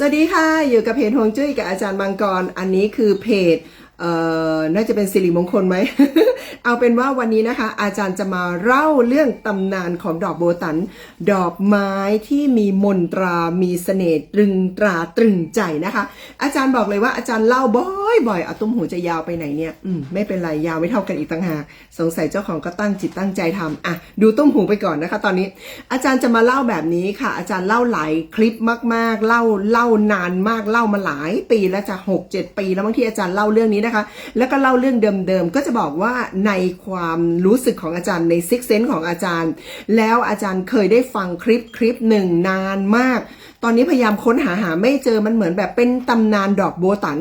สวัสดีค่ะ อยู่กับเพจฮวงจุ้ยกับอาจารย์มังกร อันนี้คือเพจ น่าจะเป็นสิริมงคลไหม เอาเป็นว่าวันนี้นะคะ อาจารย์จะมาเล่าเรื่องตำนานของดอกโบตัน ดอกไม้ที่มีมนตรา มีเสน่ห์ตรึงตราตรึงใจนะคะ อาจารย์บอกเลยว่าอาจารย์เล่าบ่อยบ่อยๆเอาตุ้มหูจะยาวไปไหนเนี่ยอืมไม่เป็นไรยาวไม่เท่ากันอีกต่างหากสงสัยเจ้าของก็ตั้งจิตตั้งใจทำอะดูตุ้มหูไปก่อนนะคะ ตอนนี้ อาจารย์จะมาเล่าแบบนี้ค่ะ อาจารย์เล่าหลายคลิปมากๆ เล่าเล่านานมากเล่ามาหลายปีแล้วจะหกเจ็ดปี แล้วบางที่อาจารย์เล่าเรื่องนี้นะคะ แล้วก็เล่าเรื่องเดิมๆ ก็จะบอกว่าในความรู้สึกของอาจารย์ในซิกเซนของอาจารย์ แล้วอาจารย์เคยได้ฟังคลิปคลิปหนึ่งนานมาก ตอนนี้พยายามค้นหาหาไม่เจอมันเหมือนแบบเป็นตำนานดอกโบตัน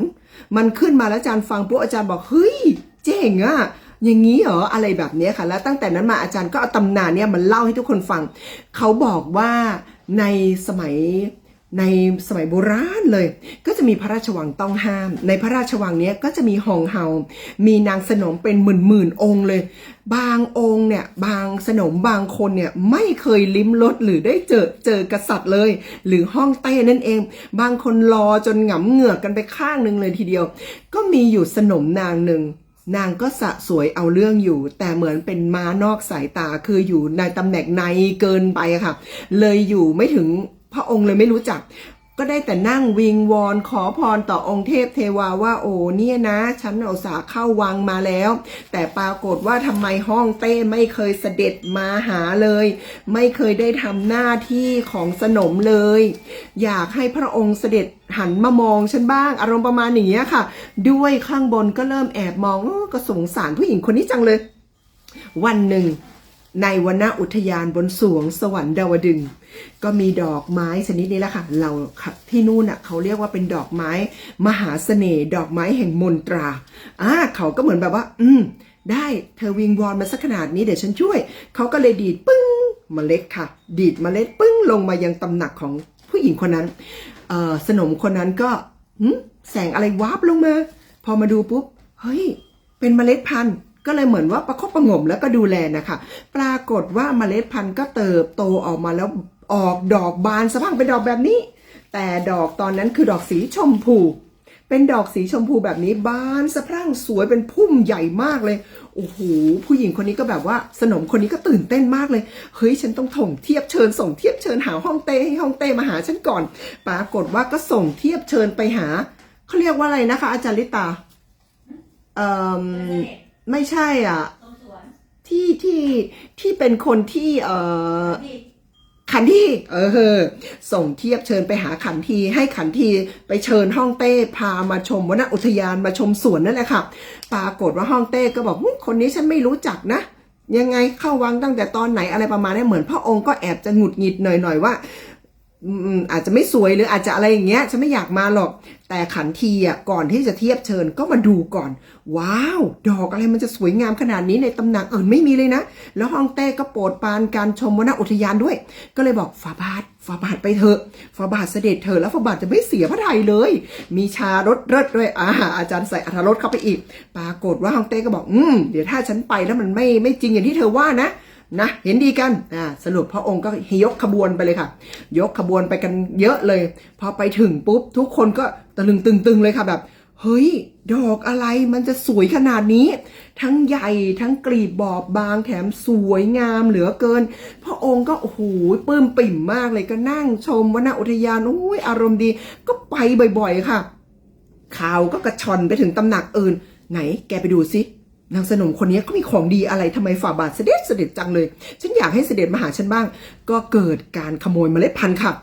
มันขึ้นมาแล้วอาจารย์ฟังปุ๊บอาจารย์บอกเฮ้ยเจ๋งอะอย่างนี้เหรออะไรแบบนี้ค่ะ แล้วตั้งแต่นั้นมาอาจารย์ก็เอาตำนานเนี่ยมันเล่าให้ทุกคนฟัง เขาบอกว่าในสมัย ในสมัยโบราณเลย ก็จะมีพระราชวังต้องห้าม ในพระราชวังเนี้ยก็จะมีหองเฮา มีนางสนมเป็นหมื่นหมื่นองค์เลย บางองค์เนี่ยบางสนมบางคนเนี่ยไม่เคยลิ้มรสหรือได้เจอเจอกษัตริย์เลย หรือห้องเต้นั่นเอง บางคนรอจนหงำเหงือกกันไปข้างหนึ่งเลยทีเดียว ก็มีอยู่สนมนางหนึ่งนางก็สะสวยเอาเรื่องอยู่ แต่เหมือนเป็นม้านอกสายตาคืออยู่ในตำแหน่งในเกินไปค่ะ เลยอยู่ไม่ถึง ระองค์เลยไม่รู้จัก ก็ได้แต่นั่งวิงวอนขอพรต่อองค์เทพเทวาว่าโอ้เนี่ยนะ ฉันเอาสาห์เข้าวังมาแล้ว แต่ปรากฏว่าทำไมห้องเต้ไม่เคยเสด็จมาหาเลย ไม่เคยได้ทำหน้าที่ของสนมเลย อยากให้พระองค์เสด็จหันมามองฉันบ้างอารมณ์ประมาณอย่างเงี้ยค่ะ ด้วยข้างบนก็เริ่มแอบมองอก็สงสารผู้หญิงคนนี้จังเลย วันหนึ่ง ในวนอุทยานบนสวงสวรรค์ดาวดึง ก็มีดอกไม้ชนิดนี้แหละค่ะ เราค่ะที่นู่นน่ะเขาเรียกว่าเป็นดอกไม้ มหาเสน่ห์ดอกไม้แห่งมนตราอ่าเขาก็เหมือนแบบว่า อืม ได้เธอวิงวอนมาสักขนาดนี้เดี๋ยวฉันช่วย เขาก็เลยดีดปึ้งเมล็ดค่ะ ดีดเมล็ดปึ้งลงมายังตำหนักของผู้หญิงคนนั้นเอ่อสนมคนนั้นก็แสงอะไรวาบลงมา พอมาดูปุ๊บเฮ้ย เป็นเมล็ดพันธุ์ ก็เลยเหมือนว่าประคบประงมแล้วก็ดูแลนะคะ ปรากฏว่าเมล็ดพันธุ์ก็เติบโตออกมาแล้วออกดอกบานสะพรั่งเป็นดอกแบบนี้ แต่ดอกตอนนั้นคือดอกสีชมพู เป็นดอกสีชมพูแบบนี้บานสะพรั่งสวยเป็นพุ่มใหญ่มากเลยโอ้โหผู้หญิงคนนี้ก็แบบว่าสนมคนนี้ก็ตื่นเต้นมากเลย เฮ้ยฉันต้องถ่งเทียบเชิญส่งเทียบเชิญหาห้องเต้ให้ห้องเต้มาหาฉันก่อน ปรากฏว่าก็ส่งเทียบเชิญไปหาเขาเรียกว่าอะไรนะคะ อาจารย์ลิตาเอ่อ ไม่ใช่อะตรงสวนที่ที่ที่เป็นคนที่เอ่อที่ขันทีเออ ส่งเทียบเชิญไปหาขันที ให้ขันทีไปเชิญห้องเต้พามาชมวนอุทยานมาชมสวนนั่นแหละค่ะ ปรากฏว่าห้องเต้ก็บอกหึคนนี้ฉันไม่รู้จักนะยังไงเข้าวังตั้งแต่ตอนไหนอะไรประมาณนี้เหมือนพระองค์ก็แอบจะหงุดหงิดหน่อยๆว่า อาจจะไม่สวยหรืออาจจะอะไรอย่างเงี้ยฉันไม่อยากมาหรอก แต่ขันทีอะก่อนที่จะเทียบเชิญก็มาดูก่อน ว้าว ดอกอะไรมันจะสวยงามขนาดนี้ในตำหนักอื่นไม่มีเลยนะ แล้วห้องเต้ก็โปรดปานการชมวนอุทยานด้วย ก็เลยบอกฝาบาทฝาบาทไปเถอะฝาบาทเสด็จเถอะแล้วฝาบาทจะไม่เสียพระทัยเลย มีชารสเลิศด้วยอาอาจารย์ใส่อรรถรสเข้าไปอีก ปรากฏว่าห้องเต้ก็บอกอืมเดี๋ยวถ้าฉันไปแล้วมันไม่ไม่จริงอย่างที่เธอว่านะ นะเห็นดีกันอ่าสรุปพระองค์ก็ยกขบวนไปเลยค่ะ ยกขบวนไปกันเยอะเลย พอไปถึงปุ๊บทุกคนก็ตะลึงตึงๆเลยค่ะแบบ เฮ้ย ดอกอะไรมันจะสวยขนาดนี้ ทั้งใหญ่ทั้งกลีบบอบบางแถมสวยงามเหลือเกิน พระองค์ก็โอ้โหปลื้มปิ่มมากเลยก็นั่งชมวนอุทยานอุ้ยอารมณ์ดี ก็ไปบ่อยๆค่ะข่าวก็กระชอนไปถึงตำหนักอื่น ไหนแกไปดูสิ นางสนมคนนี้เขามีของดีอะไรทำไมฝ่าบาทเสด็จเสด็จจังเลย ฉันอยากให้เสด็จมาหาฉันบ้าง ก็เกิดการขโมยเมล็ดพันธุ์ค่ะ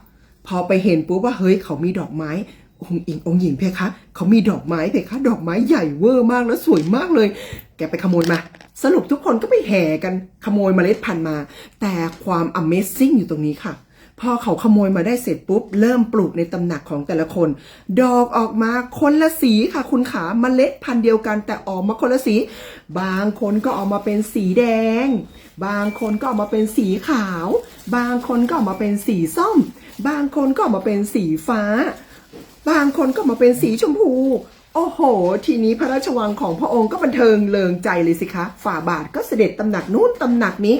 พอไปเห็นปุ๊บว่าเฮ้ยเขามีดอกไม้ องค์อิงองค์หญิงเพคะเขามีดอกไม้เพคะดอกไม้ใหญ่เวอร์มากแล้วสวยมากเลย แกไปขโมยมา สรุปทุกคนก็ไปแห่กันขโมยเมล็ดพันธุ์มา แต่ความ Amazing อยู่ตรงนี้ค่ะ พอเขาขโมยมาได้เสร็จปุ๊บ เริ่มปลูกในตำหนักของแต่ละคน ดอกออกมาคนละสีค่ะคุณขาเมล็ดพันธุ์เดียวกันแต่ออกมาคนละสี บางคนก็ออกมาเป็นสีแดง บางคนก็ออกมาเป็นสีขาว บางคนก็ออกมาเป็นสีส้ม บางคนก็ออกมาเป็นสีฟ้า บางคนก็มาเป็นสีชมพูโอ้โห ทีนี้พระราชวังของพระองค์ก็บันเทิงเลิงใจเลยสิคะ ฝ่าบาทก็เสด็จตำหนักนู้นตำหนักนี้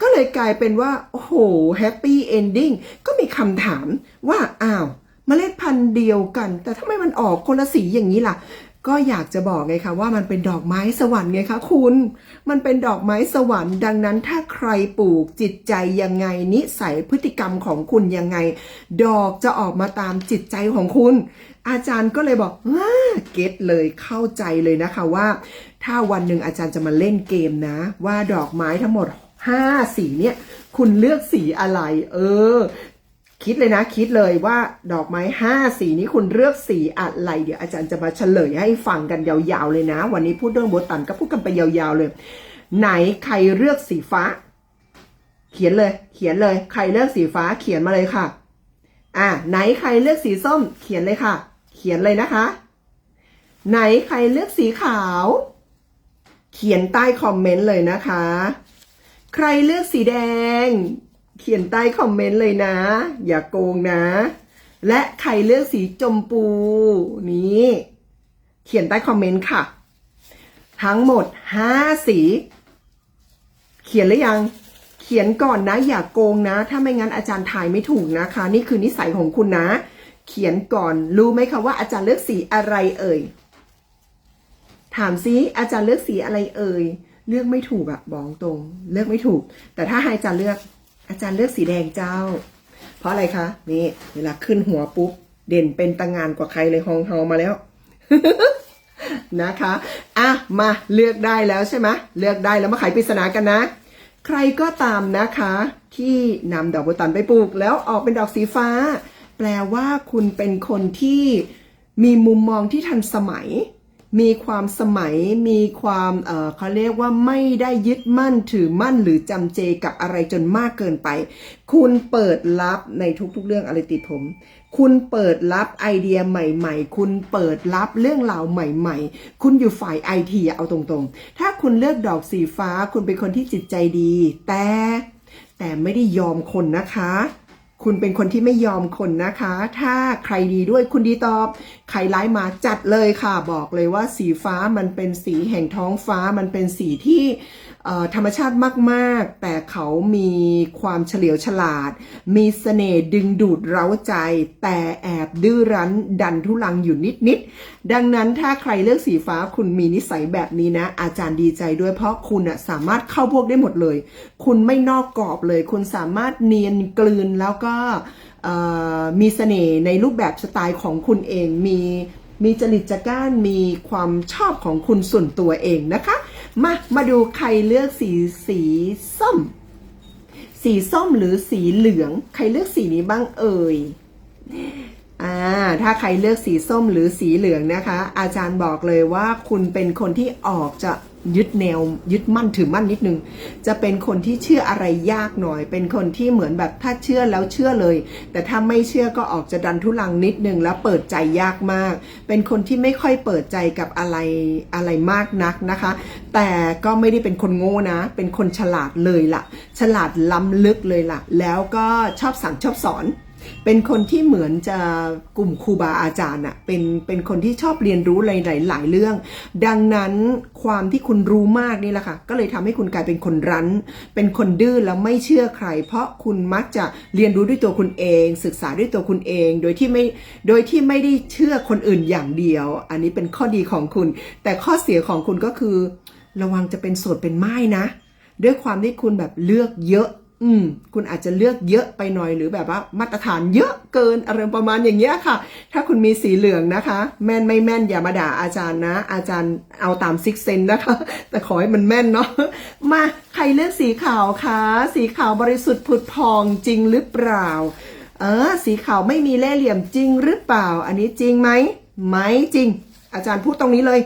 ก็เลยกลายเป็นว่า โอ้โหแฮปปี้เอนดิ้งก็มีคำถามว่า อ้าวเมล็ดพันธุ์เดียวกัน แต่ทำไมมันออกคนละสีอย่างนี้ล่ะ ก็อยากจะบอกไงคะว่ามันเป็นดอกไม้สวรรค์ไงคะคุณ มันเป็นดอกไม้สวรรค์ดังนั้นถ้าใครปลูกจิตใจยังไง นิสัยพฤติกรรมของคุณยังไง ดอกจะออกมาตามจิตใจของคุณ อาจารย์ก็เลยบอกเก็ตเลยเข้าใจเลยนะคะว่า ถ้าวันหนึ่งอาจารย์จะมาเล่นเกมนะ ว่าดอกไม้ทั้งหมด 5สีเนี่ยคุณเลือกสีอะไร เออ คิดเลยนะ คิดเลยว่าดอกไม้ห้าสีนี้คุณเลือกสีอะไร เดี๋ยวอาจารย์จะมาเฉลยให้ฟังกันยาวๆเลยนะ วันนี้พูดเรื่องโบตันก็พูดกันไปยาวๆเลย ไหนใครเลือกสีฟ้า เขียนเลย เขียนเลย ใครเลือกสีฟ้าเขียนมาเลยค่ะ อะไหนใครเลือกสีส้ม เขียนเลยค่ะ เขียนเลยนะคะ ไหนใครเลือกสีขาว เขียนใต้คอมเมนต์เลยนะคะ ใครเลือกสีแดง เขียนใต้คอมเมนต์เลยนะ อย่าโกงนะ และใครเลือกสีจมพูนี้ เขียนใต้คอมเมนต์ค่ะ ทั้งหมดห้าสี เขียนหรือยัง เขียนก่อนนะ อย่าโกงนะ ถ้าไม่งั้นอาจารย์ถ่ายไม่ถูกนะคะ นี่คือนิสัยของคุณนะ เขียนก่อนรู้ไหมคะว่าอาจารย์เลือกสีอะไรเอ่ยถามซิอาจารย์เลือกสีอะไรเอ่ย เลือกไม่ถูกอะบอกตรง เลือกไม่ถูก แต่ถ้าให้อาจารย์เลือก อาจารย์เลือกสีแดงเจ้า เพราะอะไรคะนี่เวลาขึ้นหัวปุ๊บเด่นเป็นตางงานกว่าใครเลยฮองเฮามาแล้วนะคะอะมาเลือกได้แล้วใช่ไหมเลือกได้แล้วมาไขปริศนากันนะ ใครก็ตามนะคะ ที่นำดอกโบตันไปปลูก แล้วออกเป็นดอกสีฟ้า แปลว่าคุณเป็นคนที่มีมุมมองที่ทันสมัย มีความสมัยมีความเเขาเรียกว่าไม่ได้ยึดมั่นถือมั่นหรือจำเจกับอะไรจนมากเกินไป คุณเปิดรับในทุกๆเรื่องอะไรติดผม คุณเปิดรับไอเดียใหม่ ๆ คุณเปิดรับเรื่องราวใหม่ ๆ คุณอยู่ฝ่ายไอทีเอาตรงๆ ถ้าคุณเลือกดอกสีฟ้า คุณเป็นคนที่จิตใจดี แต่แต่ไม่ได้ยอมคนนะคะ คุณเป็นคนที่ไม่ยอมคนนะคะ ถ้าใครดีด้วยคุณดีตอบ ใครร้ายมาจัดเลยค่ะ บอกเลยว่าสีฟ้ามันเป็นสีแห่งท้องฟ้า มันเป็นสีที่ ธรรมชาติมากๆ แต่เขามีความเฉลียวฉลาด มีเสน่ห์ดึงดูดเร้าใจ แต่แอบดื้อรั้นดันทุลังอยู่นิดๆ ดังนั้นถ้าใครเลือกสีฟ้าคุณมีนิสัยแบบนี้นะ อาจารย์ดีใจด้วยเพราะคุณอะสามารถเข้าพวกได้หมดเลย คุณไม่นอกกรอบเลย คุณสามารถเนียนกลืนแล้วก็มีเสน่ห์ในรูปแบบสไตล์ของคุณเองมีมีจริตจักร้านมีความชอบของคุณส่วนตัวเองนะคะ มา มาดูใครเลือกสีสีส้ม สีส้มหรือสีเหลือง ใครเลือกสีนี้บ้างเอ่ยอ่าถ้าใครเลือกสีส้มหรือสีเหลืองนะคะ อาจารย์บอกเลยว่าคุณเป็นคนที่ออกจะ ยึดแนวยึดมั่นถือมั่นนิดนึง จะเป็นคนที่เชื่ออะไรยากหน่อย เป็นคนที่เหมือนแบบถ้าเชื่อแล้วเชื่อเลย แต่ถ้าไม่เชื่อก็ออกจะดันทุลังนิดนึงแล้วเปิดใจยากมาก เป็นคนที่ไม่ค่อยเปิดใจกับอะไรอะไรมากนักนะคะ แต่ก็ไม่ได้เป็นคนโง่นะ เป็นคนฉลาดเลยล่ะ ฉลาดล้ำลึกเลยล่ะ แล้วก็ชอบสั่งชอบสอน เป็นคนที่เหมือนจะกลุ่มครูบาอาจารย์อะเป็นเป็นคนที่ชอบเรียนรู้หลายหลายเรื่อง ดังนั้นความที่คุณรู้มากนี่แหละค่ะ ก็เลยทำให้คุณกลายเป็นคนรั้น เป็นคนดื้อแล้วไม่เชื่อใคร เพราะคุณมักจะเรียนรู้ด้วยตัวคุณเอง ศึกษาด้วยตัวคุณเอง โดยที่ไม่โดยที่ไม่ได้เชื่อคนอื่นอย่างเดียว อันนี้เป็นข้อดีของคุณ แต่ข้อเสียของคุณก็คือ ระวังจะเป็นโสดเป็นไม้นะ ด้วยความที่คุณแบบเลือกเยอะ อืม คุณอาจจะเลือกเยอะไปหน่อยหรือแบบว่ามาตรฐานเยอะเกินอะไรประมาณอย่างเงี้ยค่ะ ถ้าคุณมีสีเหลืองนะคะ แม่นไม่แม่นอย่ามาด่าอาจารย์นะ อาจารย์เอาตามซิกเซนนะคะ แต่ขอให้มันแม่นเนาะมาใครเลือกสีขาวคะสีขาวบริสุทธิ์ผุดพองจริงหรือเปล่า เออ สีขาวไม่มีเล่ห์เหลี่ยมจริงหรือเปล่า อันนี้จริงไหมไม่จริง อาจารย์พูดตรงนี้เลย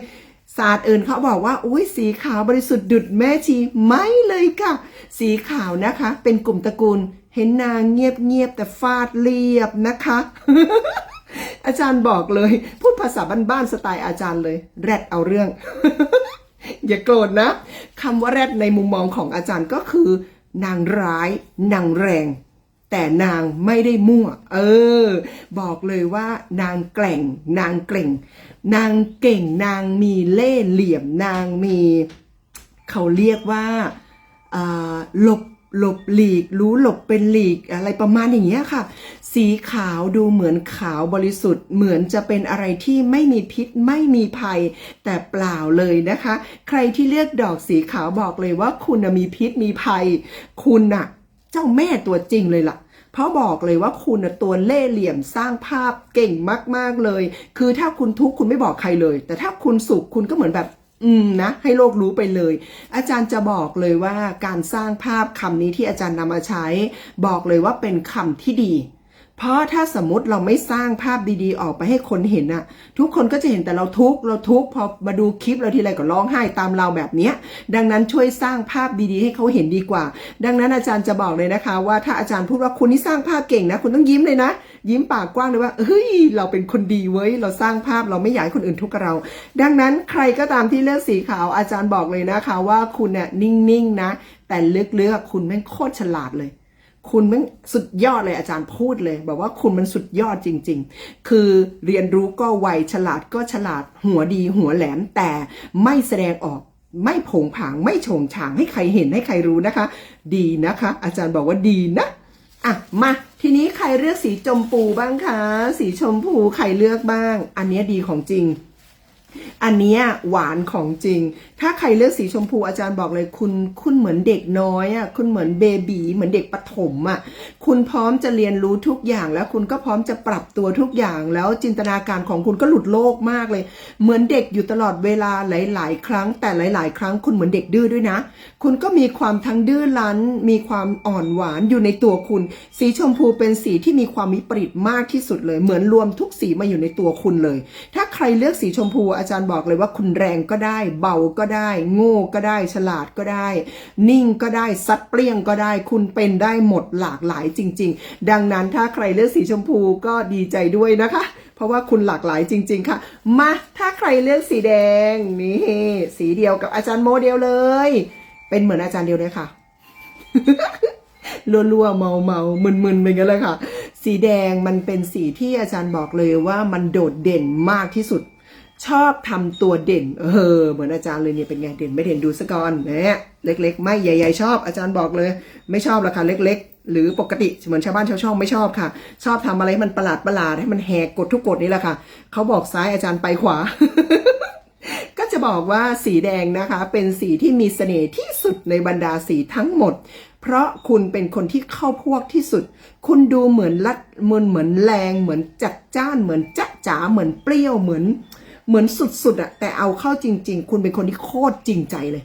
ศาสตร์อื่นเขาบอกว่าอุ้ยสีขาวบริสุทธิ์ดุดแม่ชีไม่เลยค่ะ สีขาวนะคะ เป็นกลุ่มตระกูล เห็นนางเงียบเงียบๆแต่ฟาดเรียบนะคะ อาจารย์บอกเลย พูดภาษาบ้านๆสไตล์อาจารย์เลย แรดเอาเรื่อง อย่าโกรธนะคำว่าแรดในมุมมองของอาจารย์ก็คือนางร้าย นางแรง แต่นางไม่ได้มั่ว เออ บอกเลยว่านางแกล่ง นางเกล่ง นางเก่ง นางมีเล่ห์เหลี่ยม นางมี เขาเรียกว่าหลบหลบหลีก รู้หลบเป็นหลีกอะไรประมาณอย่างเงี้ยค่ะ สีขาวดูเหมือนขาวบริสุทธิ์ เหมือนจะเป็นอะไรที่ไม่มีพิษไม่มีภัย แต่เปล่าเลยนะคะ ใครที่เลือกดอกสีขาวบอกเลยว่าคุณมีพิษมีภัย คุณน่ะ จ้าแม่ตัวจริงเลยล่ะ เพราะบอกเลยว่าคุณตัวเล่เหลี่ยมสร้างภาพเก่งมาก ๆเลย คือถ้าคุณทุกข์คุณไม่บอกใครเลย แต่ถ้าคุณสุขคุณก็เหมือนแบบอืมนะให้โลกรู้ไปเลย อาจารย์จะบอกเลยว่าการสร้างภาพคำนี้ที่อาจารย์นำมาใช้ บอกเลยว่าเป็นคำที่ดี เพราะถ้าสมมติเราไม่สร้างภาพดีๆ ออกไปให้คนเห็นน่ะทุกคนก็จะเห็นแต่เราทุกข์เราทุกข์พอมาดูคลิปเราทีไรก็ร้องไห้ตามเราแบบเนี้ยดังนั้นช่วยสร้างภาพดีๆ ให้เขาเห็นดีกว่า ดังนั้นอาจารย์จะบอกเลยนะคะ ว่าถ้าอาจารย์พูดว่าคุณนี่สร้างภาพเก่งนะ คุณต้องยิ้มเลยนะ ยิ้มปากกว้างเลยว่าเฮ้ยเราเป็นคนดีเว้ยเราสร้างภาพเราไม่อยากให้คนอื่นทุกข์กับเรา ดังนั้นใครก็ตามที่เลือกสีขาวอาจารย์บอกเลยนะคะ ว่าคุณเนี่ยนิ่งๆนะ แต่ลึกๆคุณแม่งโคตรฉลาดเลย คุณมันสุดยอดเลยอาจารย์พูดเลยบอกว่าคุณมันสุดยอดจริง ๆ คือเรียนรู้ก็ไวฉลาดก็ฉลาดหัวดีหัวแหลมแต่ไม่แสดงออกไม่ผงผางไม่โฉงฉางให้ใครเห็นให้ใครรู้นะคะ ดีนะคะ อาจารย์บอกว่าดีนะอะมาทีนี้ใครเลือกสีชมพูบ้างคะ สีชมพูใครเลือกบ้าง อันนี้ดีของจริง อันนี้หวานของจริง ถ้าใครเลือกสีชมพูอาจารย์บอกเลยคุณ คุณเหมือนเด็กน้อยอะ คุณเหมือนเบบีเหมือนเด็กปฐมอะ คุณพร้อมจะเรียนรู้ทุกอย่าง แล้วคุณก็พร้อมจะปรับตัวทุกอย่าง แล้วจินตนาการของคุณก็หลุดโลกมากเลย เหมือนเด็กอยู่ตลอดเวลาหลาย ๆ ครั้ง แต่หลาย ๆ ครั้งคุณเหมือนเด็กดื้อด้วยนะ คุณก็มีความทั้งดื้อรั้น มีความอ่อนหวานอยู่ในตัวคุณ สีชมพูเป็นสีที่มีความวิปริตมากที่สุดเลย เหมือนรวมทุกสีมาอยู่ในตัวคุณเลย ถ้าใครเลือกสีชมพูอาจารย์บอกเลยว่าคุณแรงก็ได้ เบาก็ได้ โง่ก็ได้ ฉลาดก็ได้ นิ่งก็ได้ซัดเปรี้ยงก็ได้ คุณเป็นได้หมดหลากหลายจริง ๆ ดังนั้นถ้าใครเลือกสีชมพูก็ดีใจด้วยนะคะเพราะว่าคุณหลากหลายจริง ๆ ค่ะ มา ถ้าใครเลือกสีแดง นี่สีเดียวกับอาจารย์โมเดลเลย เป็นเหมือนอาจารย์เดียวเลยค่ะ รัวๆ เมาเมามึนๆไปงั้นเลยค่ะ สีแดงมันเป็นสีที่อาจารย์บอกเลยว่ามันโดดเด่นมากที่สุด ชอบทำตัวเด่น เออ เหมือนอาจารย์เลยเนี่ยเป็นไงเด่นไม่เด่นดูสก่อนนี่ยเล็ก ๆ ไม่ใหญ่ ๆ ชอบอาจารย์บอกเลย ไม่ชอบราคาเล็ก ๆ หรือปกติเหมือนชาวบ้านชาวช่องไม่ชอบค่ะ ชอบทำอะไรให้มันประหลาดประหลาดให้มันแหกกฎทุกกฎนี่แหละค่ะเขาบอกซ้ายอาจารย์ไปขวา ก็จะบอกว่าสีแดงนะคะ เป็นสีที่มีเสน่ห์ที่สุดในบรรดาสีทั้งหมดเพราะคุณเป็นคนที่เข้าพวกที่สุด คุณดูเหมือนลัดเหมือนเหมือนแรง เหมือนจัดจ้าน เหมือนจ๊ะจ๋า เหมือนเปรี้ยว เหมือน เหมือนสุดๆอะแต่เอาเข้าจริง ๆ คุณเป็นคนที่โคตรจริงใจเลย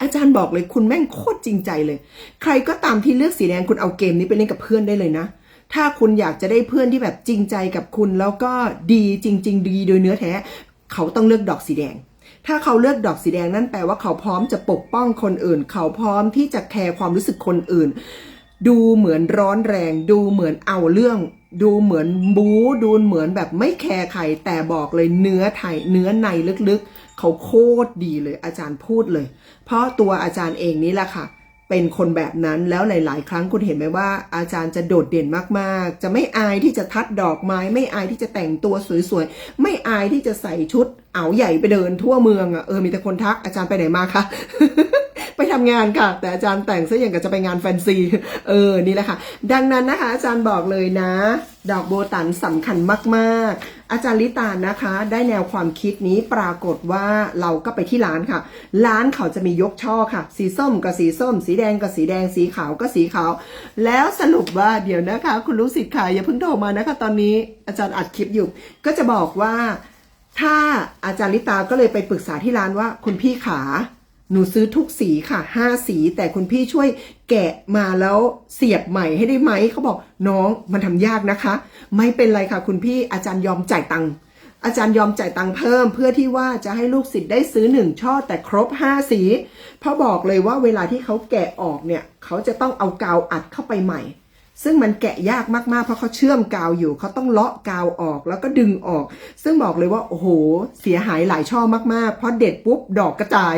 อาจารย์บอกเลยคุณแม่งโคตรจริงใจเลย ใครก็ตามที่เลือกสีแดงคุณเอาเกมนี้ไปเล่นกับเพื่อนได้เลยนะ ถ้าคุณอยากจะได้เพื่อนที่แบบจริงใจกับคุณแล้วก็ดีจริง ๆ ดีโดยเนื้อแท้ เขาต้องเลือกดอกสีแดงถ้าเขาเลือกดอกสีแดงนั่นแปลว่าเขาพร้อมจะปกป้องคนอื่น เขาพร้อมที่จะแคร์ความรู้สึกคนอื่น ดูเหมือนร้อนแรง ดูเหมือนเอาเรื่อง ดูเหมือนบู๊ดูเหมือนแบบไม่แคร์ใครแต่บอกเลยเนื้อไทยเนื้อในลึกๆ เขาโคตรดีเลยอาจารย์พูดเลย เพราะตัวอาจารย์เองนี่แหละค่ะ เป็นคนแบบนั้นแล้วหลาย ๆ ครั้งคุณเห็นไหมว่า อาจารย์จะโดดเด่นมากๆ จะไม่อายที่จะทัดดอกไม้ ไม่อายที่จะแต่งตัวสวยๆ ไม่อายที่จะใส่ชุดเอาใหญ่ไปเดินทั่วเมืองอะเออมีแต่คนทักอาจารย์ไปไหนมาคะไปทำงานค่ะ แต่อาจารย์แต่งซะอย่างกับจะไปงานแฟนซีเออนี่แหละค่ะ ดังนั้นนะคะ อาจารย์บอกเลยนะ ดอกโบตันสำคัญมากๆ อาจารย์ลิตานะคะ ได้แนวความคิดนี้ปรากฏว่าเราก็ไปที่ร้านค่ะ ร้านเขาจะมียกช่อค่ะ สีส้มกับสีส้ม สีแดงกับสีแดงสีขาวก็สีขาว แล้วสรุปว่าเดี๋ยวนะคะ คุณรู้สิทธิ์ค่ะอย่าเพิ่งโทรมานะคะ ตอนนี้อาจารย์อัดคลิปอยู่ ก็จะบอกว่า ถ้าอาจารย์ลิตาก็เลยไปปรึกษาที่ร้านว่าคุณพี่ขาหนูซื้อทุกสีค่ะห้าสี แต่คุณพี่ช่วยแกะมาแล้วเสียบใหม่ให้ได้ไหมเขาบอกน้องมันทำยากนะคะ ไม่เป็นไรค่ะคุณพี่อาจารย์ยอมจ่ายตังค์อาจารย์ยอมจ่ายตังค์เพิ่ม เพื่อที่ว่าจะให้ลูกศิษย์ได้ซื้อหนึ่งช่อแต่ครบห้าสีเพราะบอกเลยว่าเวลาที่เขาแกะออกเนี่ยเขาจะต้องเอากาวอัดเข้าไปใหม่ ซึ่งมันแกะยากมากๆ เพราะเขาเชื่อมกาวอยู่ เขาต้องเลาะกาวออกแล้วก็ดึงออก ซึ่งบอกเลยว่าโอ้โห เสียหายหลายช่อมากๆ เพราะเด็ดปุ๊บดอกกระจาย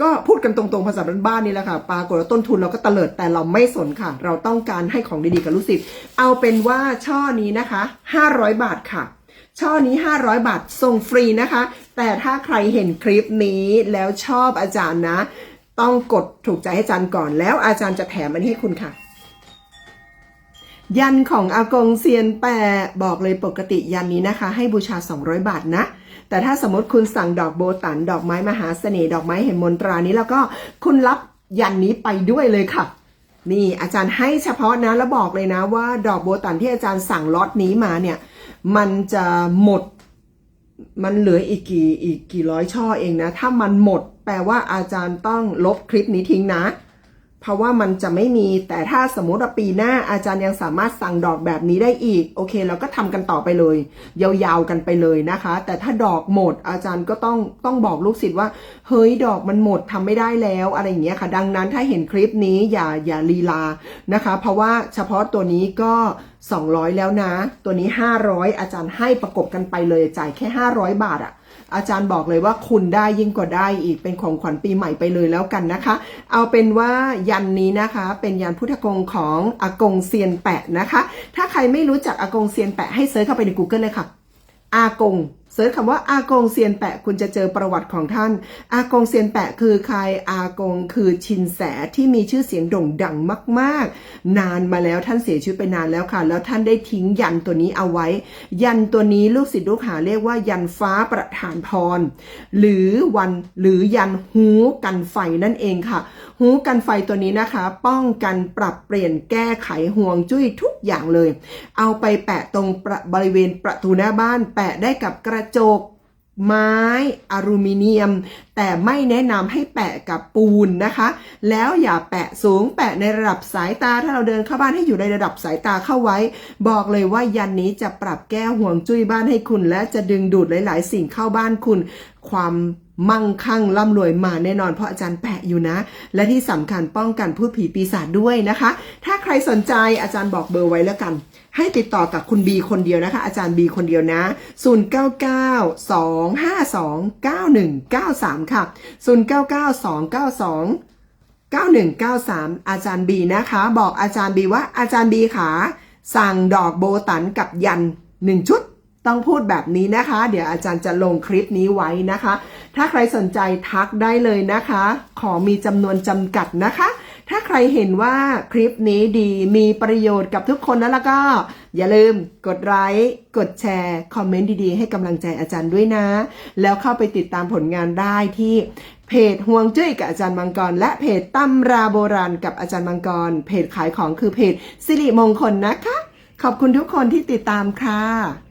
ก็พูดกันตรงๆภาษาบ้านๆนี่แหละค่ะปรากฏว่าต้นทุนเราก็เตลิดแต่เราไม่สนค่ะ เราต้องการให้ของดีๆกับลูกศิษย์เอาเป็นว่าช่อนี้นะคะ 500 บาทค่ะช่อนี้ 500 บาทส่งฟรีนะคะ แต่ถ้าใครเห็นคลิปนี้แล้วชอบอาจารย์นะ ต้องกดถูกใจให้อาจารย์ก่อนแล้วอาจารย์จะแถมอันนี้ให้คุณค่ะ ยันของอากงเซียนแปะบอกเลยปกติยันนี้นะคะ ให้บูชา 200 บาทนะ แต่ถ้าสมมติคุณสั่งดอกโบตัน ดอกไม้มหาเสน่ห์ดอกไม้เห็นมนตรานี้แล้วก็คุณรับยันนี้ไปด้วยเลยค่ะ นี่อาจารย์ให้เฉพาะนะแล้วบอกเลยนะว่า ดอกโบตันที่อาจารย์สั่งล็อตนี้มาเนี่ย มันจะหมด มันเหลืออีกกี่อีกกี่ร้อยช่อเองนะ ถ้ามันหมด แปลว่าอาจารย์ต้องลบคลิปนี้ทิ้งนะ เพราะว่ามันจะไม่มีแต่ถ้าสมมติว่าปีหน้าอาจารย์ยังสามารถสั่งดอกแบบนี้ได้อีก โอเค เราก็ทำกันต่อไปเลย ยาวๆกันไปเลยนะคะ แต่ถ้าดอกหมดอาจารย์ก็ต้องต้องบอกลูกศิษย์ว่าเฮ้ยดอกมันหมดทำไม่ได้แล้วอะไรอย่างเงี้ยค่ะ ดังนั้นถ้าเห็นคลิปนี้อย่าอย่าลีลานะคะ เพราะว่าเฉพาะตัวนี้ก็200 แล้วนะ ตัวนี้ 500 อาจารย์ให้ประกบกันไปเลยจ่ายแค่ 500 บาทอะ อาจารย์บอกเลยว่าคุณได้ยิ่งกว่าได้อีกเป็นของขวัญปีใหม่ไปเลยแล้วกันนะคะ เอาเป็นว่ายันนี้นะคะ เป็นยันพุทธกงของอากงเซียนแปะนะคะ ถ้าใครไม่รู้จักอากงเซียนแปะให้เซิร์ชเข้าไปใน Google เลยค่ะอากง เซิร์ชคำว่าอากงเซียนแปะคุณจะเจอประวัติของท่าน อากงเซียนแปะคือใครอากงคือชินแสที่มีชื่อเสียงโด่งดังมาก ๆ นานมาแล้วท่านเสียชีวิตไปนานแล้วค่ะ แล้วท่านได้ทิ้งยันตัวนี้เอาไว้ ยันตัวนี้ลูกศิษย์ลูกหาเรียกว่ายันฟ้าประทานพร หรือวันหรือยันหูกันไฟนั่นเองค่ะ หูกันไฟตัวนี้นะคะ ป้องกันปรับเปลี่ยนแก้ไขห่วงจุ้ยทุกอย่างเลย เอาไปแปะตรงรบริเวณประตูหน้าบ้าน แปะได้กับกระจกไม้อลูมิเนียม แต่ไม่แนะนำให้แปะกับปูนนะคะ แล้วอย่าแปะสูงแปะในระดับสายตา ถ้าเราเดินเข้าบ้านให้อยู่ในระดับสายตาเข้าไว้ บอกเลยว่ายันนี้จะปรับแก้ห่วงจุ้ยบ้านให้คุณ และจะดึงดูดหลาย ๆ สิ่งเข้าบ้านคุณ ความ มั่งคั่งร่ำรวยมาแน่นอนเพราะอาจารย์แปะอยู่นะ และที่สำคัญป้องกันพูดผีปีศาจด้วยนะคะ ถ้าใครสนใจอาจารย์บอกเบอร์ไว้แล้วกัน ให้ติดต่อกับคุณบีคนเดียวนะคะ อาจารย์บีคนเดียวนะ 0992529193 ค่ะ 099292 9193 อาจารย์บีนะคะ บอกอาจารย์บีว่าอาจารย์บีขาสั่งดอกโบตันกับยันหนึ่งชุด ต้องพูดแบบนี้นะคะ เดี๋ยวอาจารย์จะลงคลิปนี้ไว้นะคะ ถ้าใครสนใจทักได้เลยนะคะ ขอมีจำนวนจำกัดนะคะ ถ้าใครเห็นว่าคลิปนี้ดีมีประโยชน์กับทุกคนแล้วแล้วก็ อย่าลืมกดไลค์กดแชร์ คอมเมนต์ดีๆ ให้กำลังใจอาจารย์ด้วยนะ แล้วเข้าไปติดตามผลงานได้ที่เพจห่วงจุ้ยกับอาจารย์มังกร และเพจตำราโบราณกับอาจารย์มังกร เพจขายของคือเพจสิริมงคลนะคะ ขอบคุณทุกคนที่ติดตามค่ะ